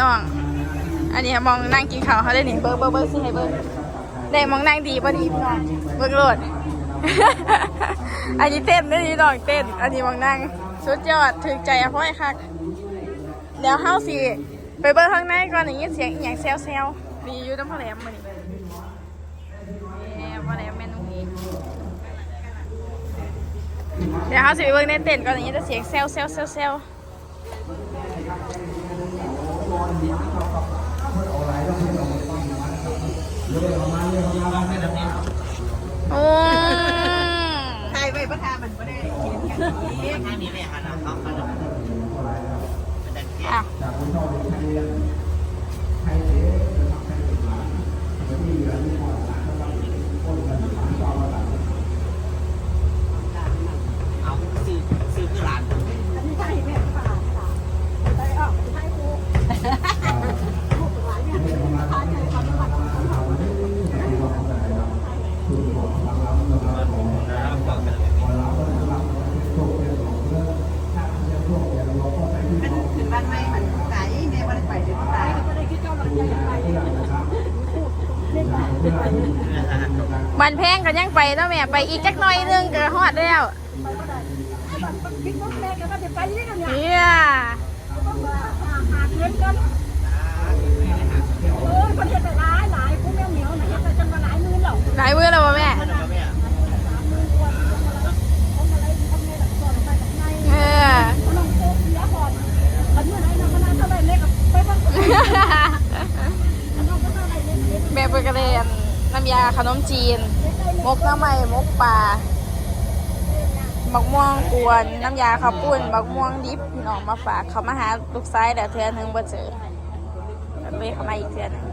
น้อง อันนี้มองนั่งกินข้าวเขาได้หนิเบิร์เบิร์เบิร์สิให้เบิร์ได้มองนั่งดีพอดีพี่น้องเบิร์โหลดอันนี้เต้นได้พี่น้องเต้น อันนี้มองนั่งสุดยอดถึงใจอะพ่อยคักเดี๋ยวเฮาสิไปเบิร์ข้างในก่อนอย่างนี้เสียงอย่างแซวแซวๆดีอยู่น้ำพะแหลมมานี่แหมพะแหลมแมนุ่งอีเดี๋ยวเฮาสิไปเบิร์ในเต้นก่อนอย่างนี้จะเสียงแซวแซวแซวแซว โอ้ไทยไว้ประธานมันไม่ได้เขียนอย่างนี้ท่านี้เลยค่ะนะเขาเขาจะอะเอาซื้อซื้อคือหลาน อันนี้ไทยแม่ป่าค่ะไทยออกไทยครูลูกหลานเนี่ยไทยไทยความรักของเขาถึงบ้านไม่มันไก่แม่วันไปเดี๋ยวตายก็ได้คิดเจ้าหลังใจไปเล่น ไปมันแพงกันยังไปเนาะแม่ไปอีกจักหน่อยนึงก็ฮอดแล้วคิดว่าแม่ก็จะไปยังไงเนี่ย เฮีย หาเงินกันเออคนจะหลายหลายผู้แม่เหนียวนะจะจนมาหลายหมื่นหรอก หลายมือแล้วบ่แม่ เออ น้องโตเสียก่อนอันนี้ไหนนะคณะเท่าไรเล็กไปบ้างน้องก็เท่าไรเล็กเล็ก แม่เปิดกระเรียนน้ำยาขนมจีน มกน้ำใหม่มกปลาบักม่วงกวน น้ำยาข้าวปุ้นบักม่วงดิบพี่น้องมาฝากเขามาหาลูกซ้ายแต่เทือนหนึงบ่เจอก็เลยเขามาอีกเทือนหนึง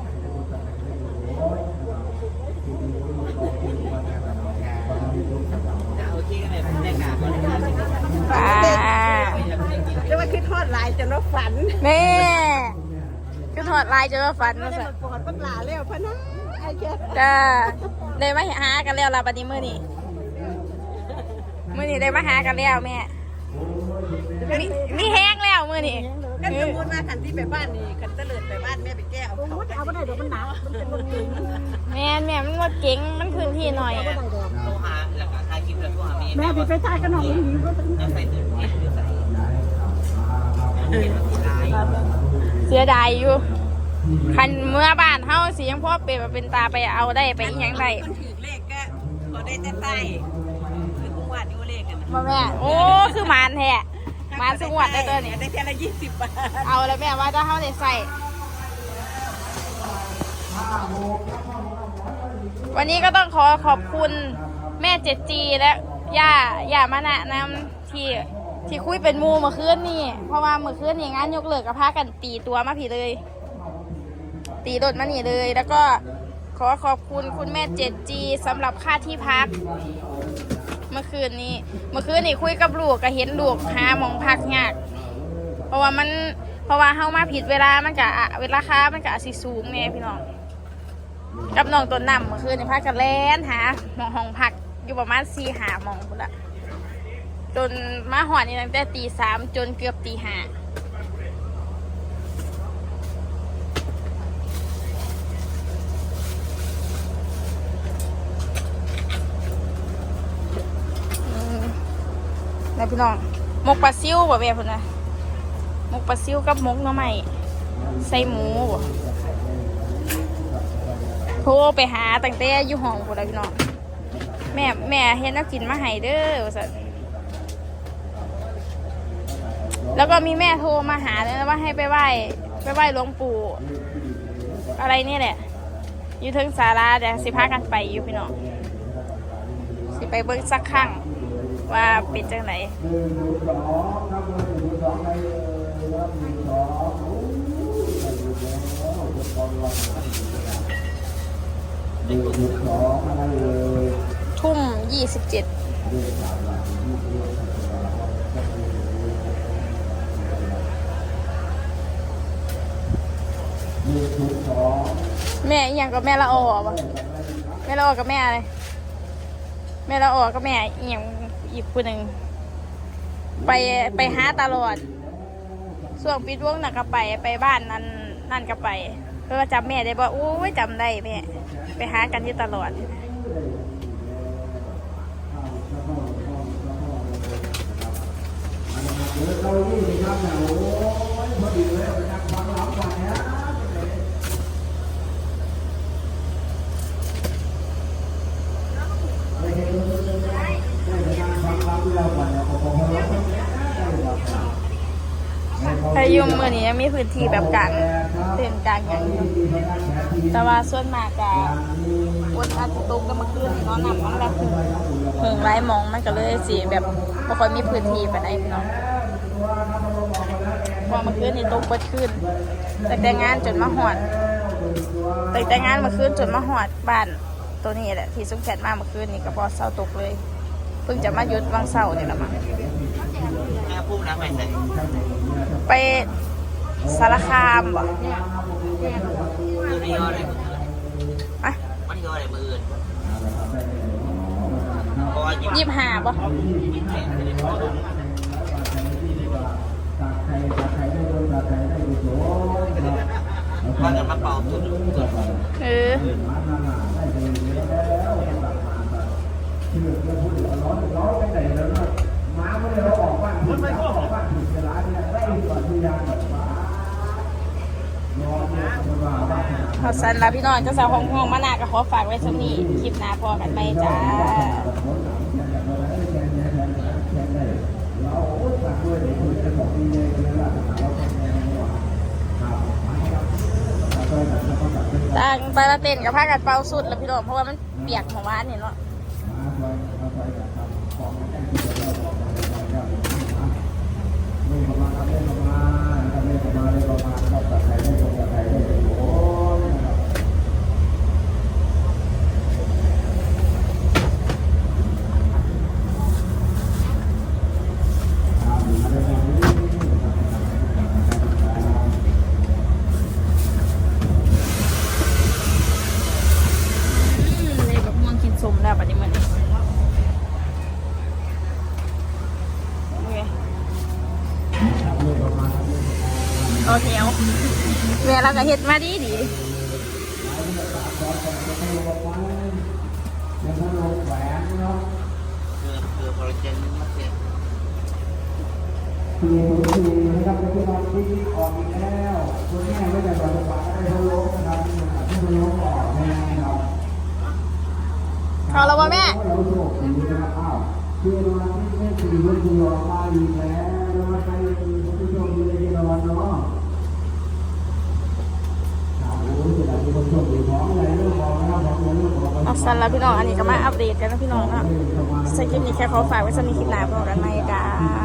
โอเคกันเลยได้งานก็ได้ป้าจะว่าคิดทอดลายจนว่าฝันแม่ก็ถอดลายจนว่าฝันไม่ว่าได้ซะมาปอดปักหลาแล้วพะนะไอ้แกจ้าได้มาหากันแล้วล่ะบัดนี้มื้อนี้มื้อนี้ได้มาหากันแล้วแม่มีมีแห้งแล้วมื้อนี้กันสมมติว่าขันที่ไปบ้านนี่ขันเตลิดไปบ้านแม่ไปแก้เอาเขาเอาไม่ได้เดี๋ยวมันหนาวมันเป็นลมเย็นแม่นแม่มันว่าเก่งมันพื้นที่หน่อยไม่ได้ดอกโทรหาแล้วก็ถ่ายคลิปแล้วโทรหาเมย์แม่ไปไปทายกันหน่อยหนีก็ต้องแล้วใส่ตื่นเต้นอยู่ใส่เห็นมันสีลายเสียดายอยู่ คันเมื่อบ้านเฮาสิยังพ่อเป็นมาเป็นตาไปเอาได้ไปอีหยังได้คนถือเลขก็พอได้แต่ใต้คือกุ้งวาดนิ้วเลขกันนะบ่แม่โอ้คือหมานแท้หมานสงวดได้ตัวนี้ได้แค่ละยี่สิบบาทเอาแล้วแม่ว่าถ้าเฮาได้ใส่วันนี้ก็ต้องขอขอบคุณแม่เจดจีและย่าย่ามานะนำที่ที่คุยเป็นหมูเมื่อคืนนี่เพราะว่าเมื่อคืนนี่งานยกเลิกกับพากันตีตัวมาผีเลย ตีโดดมานี่เลย แล้วก็ขอขอบคุณคุณแม่เจดจีสำหรับค่าที่พัก เมื่อคืนนี้ เมื่อคืนนี่คุยกับลูกก็เห็นลูกหาหมองพักยาก เพราะว่ามัน เพราะว่าเฮามาผิดเวลา มันกะเวลาค้ามันกะสิสูงแน่พี่น้อง กับน้องต้นน้ำเมื่อคืนนี่พากันแล่นหาหมองห้องพักอยู่ประมาณสี่หาหมองพุ่นละจนมาหอดนี่ตั้งแต่ตีสามจนเกือบตีห้า พี่น้องหมกปลาซิวบ่แม่พุ่นนะหมกปลาซิวกับหมกน่อไม้ใส่หมูโทรไปหาตั้งแต่อยู่ห้องพุ่นละพี่น้องแม่แม่เฮ็ดน้ำกินมาให้เด้อว่าซั่นแล้วก็มีแม่โทรมาหาเลยว่าให้ไปไหว้ไปไหว้หลวงปู่อะไรนี่แหละอยู่ทึงศาลาเดี๋ยวสิพากันไปอยู่พี่น้องสิไปเบิ่งสักครั้ง ว่าเป็นจังไหนทุ่มยี่สิบเจ็ดแม่อย่างกับแม่ละออปะแม่ละออกับแม่อะไรแม่ละออกับแม่อย่าง อีกคนหนึ่งไปไปหาตลอดส่วนปิดวงน่ะก็ไปไปบ้านนั่นนั่นก็ไป เพื่อจำแม่ได้บ่โอ้ยจำได้แม่ไปหากันอยู่ตลอดเราที่นี่ครับเนี่ยโอ้ยพอดีเลยไปนั่งฟังหลังก่อนนะได้เห็นได้ไปนั่งฟังหลังแล้วก่อนเนี่ยก็คงให้เราได้ แบบพายุมือนี้ยังมีพื้นที่แบบกลางเต้นกลางอย่างแต่ว่าส่วนมากก็วันอาทิตย์ตกก็มาคืนนี่เนาะนำมันแบบเพิงไร้มองมันก็เลยสิแบบบ่ค่อยมีพื้นที่ปานใดพี่น้องพอมาคืนนี่ตกเบิดคืนแตั้งแต่งานจนมาหอดแตั้งแต่งานมาคืนจนมาหอดบ้านตัวนี้แหละที่สุขแขนมาเมื่อคืนนี่ก็บ่เศร้าตกเลย เพิ่งจะมาหยุดวังเสาร์นี่แหละมั้ง แม่พูดนะไม่ใส่ไปสารคามบ่คือไม่ย่ออะไรมืออื่นอะมันยออะไรมืออื่นเพราะว่ายิ้มยี่สิบห้าบ่ยิ้มแฉ่งเลยเพราะว่าว่ากันมาเป่าตุ่นตุ่น เออขอสันลาพี่น้องเจ้าสาวของห้องมานาก็ขอฝากไว้สักนี้คลิปหน้าพอกันไหมจ้าต่างไปละเต้นกับผ้ากันเป่าสุดแล้วพี่น้องเพราะว่ามันเปียกหัววานนี่เนาะ โอเคเอาแม่เราก็เฮ็ดมาดีดีคือคือพอเราเจนมันเสร็จทีมทีมนะครับเป็นที่นอนที่ออกอีกแล้วคุณแม่ไม่ได้บอกว่าได้เขาล้มนะครับที่เขาล้มออกแน่ครับเอาแล้วบ่แม่เราโชคดีนะครับอ้าวคือวันที่แม่สี่วันที่รอมาอีกแล้วนะใครเป็นผู้ชมดีเลยที่รอเนาะโอ้ยจะได้เป็นคนโชคดีของอะไรเรื่องของนะครับของเรื่องของ เอา สันแล้วพี่น้องอันนี้ก็มาอัปเดตกันนะพี่น้องเนาะสคลิปนี้แค่ขอฝากไว้สักนิดคลิปหน้าพอกันไหมจ้าที่ตรงนี้า